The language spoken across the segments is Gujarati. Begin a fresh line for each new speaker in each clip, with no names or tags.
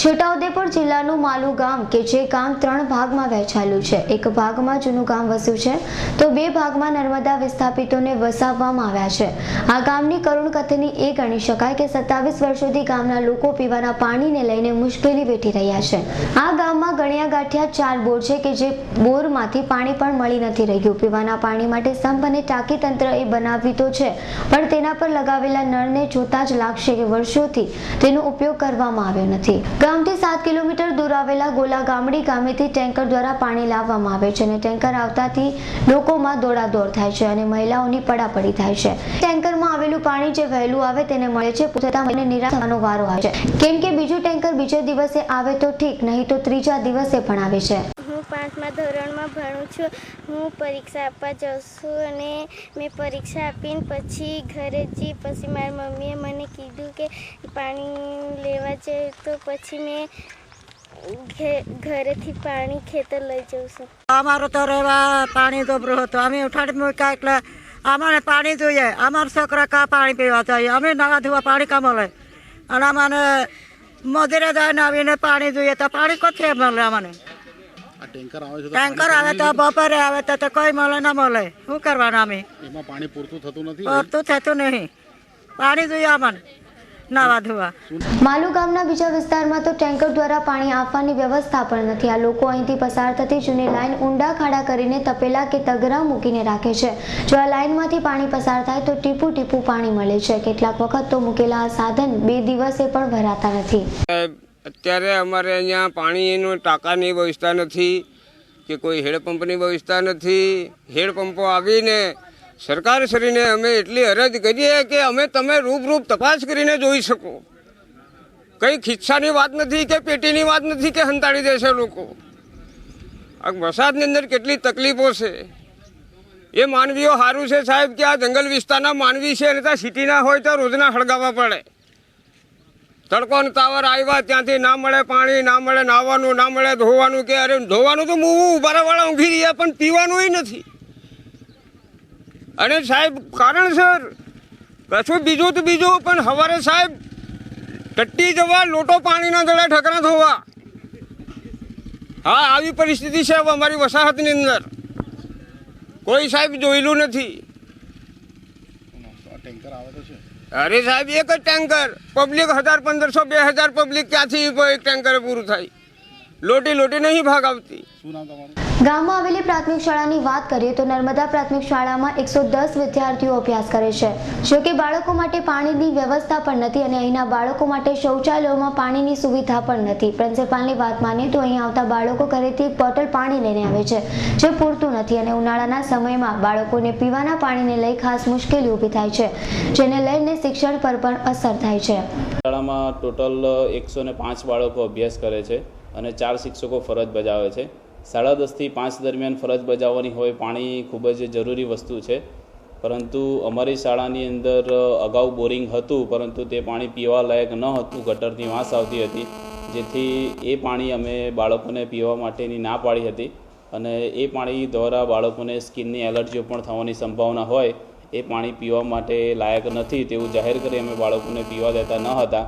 છોટાઉદેપુર જિલ્લાનું માલુ ગામ કે જે ગામ ત્રણ ભાગમાં વહેંચાયેલું છે. એક ભાગમાં જૂનું ગામ વસ્યું છે, તો બે ભાગમાં નર્મદા વિસ્થાપિતોને વસાવવામાં આવ્યા છે. આ ગામની કરુણ કથની એ ગણી શકાય કે સત્તાવીસ વર્ષોથી ગામના લોકો પીવાના પાણીને લઈને મુશ્કેલી વેઠી રહ્યા છે. આ ગામમાં ગણ્યા ગાંઠિયા ચાર બોર છે કે જે બોરમાંથી પાણી પણ મળી નથી રહ્યું. પીવાના પાણી માટે સંપ અને ટાંકી તંત્ર એ બનાવી તો છે, પણ તેના પર લગાવેલા નળને જોતા જ લાગશે કે વર્ષોથી તેનો ઉપયોગ કરવામાં આવ્યો નથી. ગામથી સાત કિલોમીટર દૂર આવેલા ગોલા ગામડી ગામેથી ટેન્કર દ્વારા પાણી લાવવામાં આવે છે અને ટેન્કર આવતાથી લોકોમાં દોડાદોડ થાય છે અને મહિલાઓની પડાપડી થાય છે. ટેન્કરમાં આવેલું પાણી જે વહેલું આવે તેને મળે છે પૂછતા મને નિરાશ વારો આવે છે. કેમ કે બીજું ટેન્કર બીજે દિવસે આવે તો ઠીક, નહીં તો ત્રીજા દિવસે પણ આવે છે.
પાંચમા ધોરણમાં ભણું છું. હું પરીક્ષા આપવા જાઉં છું અને મેં પરીક્ષા આપીને પછી ઘરે જઈ પછી મારી મમ્મીએ મને કીધું કે પાણી લેવા જાય તો પછી મેં ઘરેથી પાણી ખેતર લઈ જાઉં છું.
અમારો તો રહેવા પાણી દોબરો હતો. અમે ઉઠાડી મૂક્યા એટલે અમારે પાણી જોઈએ. અમારા છોકરા કા પાણી પીવા જોઈએ અમે નવા ધોવા પાણી કા મળે? અને અમારે મજૂરે જાય આવીને પાણી જોઈએ તો પાણી કોથી મળે અમને?
ટેન્કર આવે છે તો
ટેન્કર આવે તો બપોરે આવે તો કોઈ મળે ના મળે. શું કરવાનું અમે?
એમાં પાણી પૂરતું થતું નથી?
પૂરતું થતું નહીં. પાણી જોઈએ અમને નવા ધોવા
માલુ ગામના બીજા વિસ્તારમાં તો ટેન્કર દ્વારા પાણી આપવાની વ્યવસ્થા પણ નથી. આ લોકો અહીંથી પસાર થતી જૂની લાઈન ઊંડા ખાડા કરીને તપેલા કે તગરા મૂકીને રાખે છે. જો આ લાઈનમાંથી પાણી પસાર થાય તો ટીપુ ટીપુ પાણી મળે છે. કેટલાક વખત તો મૂકેલા આ સાધન બે દિવસે પણ ભરાતા નથી.
અત્યારે અમારે અહીંયા પાણીનો ટાંકાની વ્યવસ્થા નથી, કે કોઈ હેડપંપની વ્યવસ્થા નથી. હેડપંપો આવીને સરકારશ્રીને અમે એટલી અરજ કરીએ કે અમે તમે રૂપરૂપ તપાસ કરીને જોઈ શકો. કંઈ ખિસ્સાની વાત નથી કે પેટીની વાત નથી કે હંતાડી દેશે લોકો. આ વરસાદની અંદર કેટલી તકલીફો છે. એ માનવીઓ સારું છે સાહેબ કે આ જંગલ વિસ્તારના માનવી છે અને ત્યાં સિટીના હોય તો રોજના હળગાવવા પડે. તડકો ને તાવર આવ્યા ત્યાંથી ના મળે પાણી, ના મળે નાહવાનું ના મળે ધોવાનું કે અરે ધોવાનું તો હું ઉભારાવાળા ઊંઘી રહ્યા, પણ પીવાનું નથી. અને સાહેબ કારણસર કશું બીજું તો બીજું, પણ સવારે સાહેબ ટટ્ટી જવા, લોટો પાણીના દળે ઠકરા ધોવા. હા, આવી પરિસ્થિતિ છે અમારી વસાહતની અંદર. કોઈ સાહેબ જોયેલું નથી
આ ટેન્કર આવે તો છે
અરે સાહેબ, એક જ ટેન્કર પબ્લિક હજાર પંદરસો, બે હજાર પબ્લિક ક્યાંથી એક ટેન્કરે પૂરું થાય? લોટી લોટી નહીં ભાગ આવતી.
શું નામ તમારું?
ગામમાં આવેલી પ્રાથમિક શાળાની વાત કરીએ તો નર્મદા પ્રાથમિક શાળામાં એકસો દસ વિદ્યાર્થીઓ અભ્યાસ કરે છે. જો કે બાળકો માટે પાણીની વ્યવસ્થા પણ નથી અને અહીંના બાળકો માટે શૌચાલયોમાં પાણીની સુવિધા પણ નથી. પ્રિન્સિપાલની વાત માનીએ તો અહીં આવતા બાળકો ઘરેથી બોટલ પાણી લઈને આવે છે, જે પૂરતું નથી અને ઉનાળાના સમયમાં બાળકોને પીવાના પાણીને લઈ ખાસ મુશ્કેલી ઊભી થાય છે, જેને લઈને શિક્ષણ પર પણ અસર થાય છે.
શાળામાં ટોટલ એકસો પાંચ બાળકો અભ્યાસ કરે છે અને ચાર શિક્ષકો ફરજ બજાવે છે. સાડા દસથી પાંચ દરમિયાન ફરજ બજાવવાની હોય, પાણી ખૂબ જ જરૂરી વસ્તુ છે. પરંતુ અમારી શાળાની અંદર અગાઉ બોરિંગ હતું, પરંતુ તે પાણી પીવા લાયક ન હતું, ગટરની વાસ આવતી હતી, જેથી એ પાણી અમે બાળકોને પીવા માટેની ના પાડી હતી. અને એ પાણી દ્વારા બાળકોને સ્કિનની એલર્જીઓ પણ થવાની સંભાવના હોય, એ પાણી પીવા માટે લાયક નથી તેવું જાહેર કરી અમે બાળકોને પીવા દેતા ન હતા.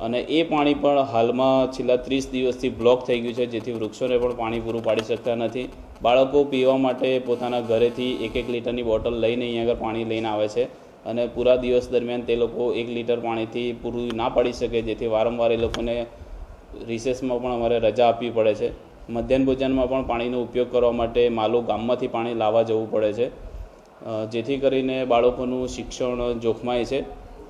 અને એ પાણી પણ હાલમાં છેલ્લા ત્રીસ દિવસથી બ્લોક થઈ ગયું છે, જેથી વૃક્ષોને પણ પાણી પૂરું પાડી શકતા નથી. બાળકો પીવા માટે પોતાના ઘરેથી એક એક લીટરની બોટલ લઈને અહીંયા આગળ પાણી લઈને આવે છે અને પૂરા દિવસ દરમિયાન તે લોકો એક લીટર પાણીથી પૂરું ના પાડી શકે, જેથી વારંવાર એ લોકોને રિસેસમાં પણ અમારે રજા આપવી પડે છે. મધ્યાહન ભોજનમાં પણ પાણીનો ઉપયોગ કરવા માટે માલો ગામમાંથી પાણી લાવવા જવું પડે છે. જેથી કરીને બાળકોનું શિક્ષણ જોખમાય છે.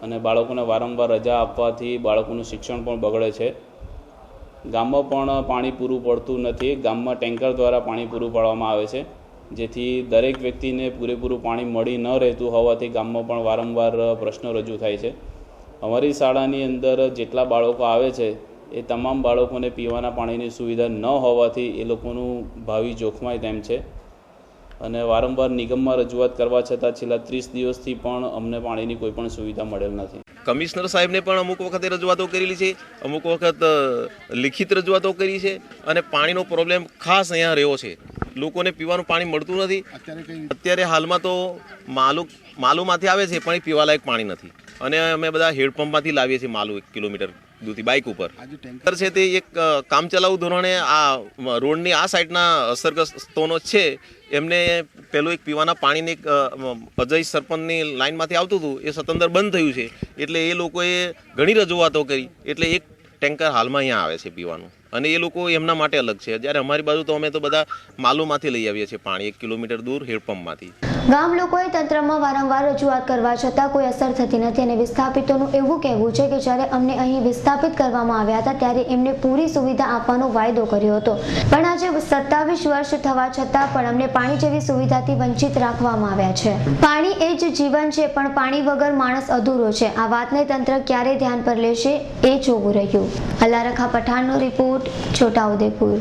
અને બાળકોને વારંવાર રજા આપવાથી બાળકોનું શિક્ષણ પણ બગડે છે. ગામમાં પણ પાણી પૂરું પડતું નથી. ગામમાં ટેન્કર દ્વારા પાણી પૂરું પાડવામાં આવે છે. જેથી દરેક વ્યક્તિને પૂરેપૂરું પાણી મળી ન રહેતું હોવાથી ગામમાં પણ વારંવાર પ્રશ્નો રજૂ થાય છે. અમારી શાળાની અંદર જેટલા બાળકો આવે છે, એ તમામ બાળકોને પીવાના પાણીની સુવિધા ન હોવાથી એ લોકોનું ભાવિ જોખમાય તેમ છે. અને વારંવાર નિગમમાં રજૂઆત કરવા છતાં છેલ્લા ત્રીસ દિવસથી પણ અમને પાણીની કોઈ પણ સુવિધા મળેલ નથી.
કમિશનર સાહેબને પણ અમુક વખતે રજૂઆતો કરેલી છે અમુક વખત લિખિત રજૂઆતો કરી છે અને પાણીનો પ્રોબ્લેમ ખાસ અહીંયા રહ્યો છે. લોકોને પીવાનું પાણી મળતું નથી.
અત્યારે
અત્યારે હાલમાં તો માલુ માલુમાંથી આવે છે પણ એ પીવાલાયક પાણી નથી. અને અમે બધા હેડપંપમાંથી લાવીએ છીએ માલુ એક કિલોમીટર. દૂરથી બાઇક ઉપર.
ટેન્કર
છે તે એક કામચલાઉ ધોરણે આ રોડની આ સાઈડના અસરગ્રસ્તોનો છે. એમને પેલું એક પીવાના પાણીની એક અજય સરપંચની લાઇનમાંથી આવતું હતું એ સતંદર બંધ થયું છે. એટલે એ લોકોએ ઘણી રજૂઆતો કરી. એટલે એક ટેન્કર હાલમાં અહીંયા આવે છે પીવાનું. અને એ લોકો એમના માટે અલગ છે. જ્યારે અમારી બાજુ તો અમે તો બધા માલુમાંથી લઈ આવીએ છીએ પાણી, એક કિલોમીટર દૂર હેડપંપમાંથી.
ગામ લોકોએ તંત્રમાં વારંવાર રજૂઆત કરવા છતાં કોઈ અસર થતી નથી અને વિસ્થાપિતોનું એવું કહેવું છે કે જ્યારે અમને અહીં વિસ્થાપિત કરવામાં આવ્યા હતા ત્યારે એમને પૂરી સુવિધા આપવાનો વાયદો કર્યો હતો. પણ આજે સત્તાવીસ વર્ષ થવા છતાં પણ અમને પાણી જેવી સુવિધાથી વંચિત રાખવામાં આવ્યા છે. પાણી એ જ જીવન છે, પણ પાણી વગર માણસ અધૂરો છે. આ વાતને તંત્ર ક્યારે ધ્યાન પર લેશે એ જોવું રહ્યું. અલારખા પઠાણનો રિપોર્ટ છોટાઉદેપુર.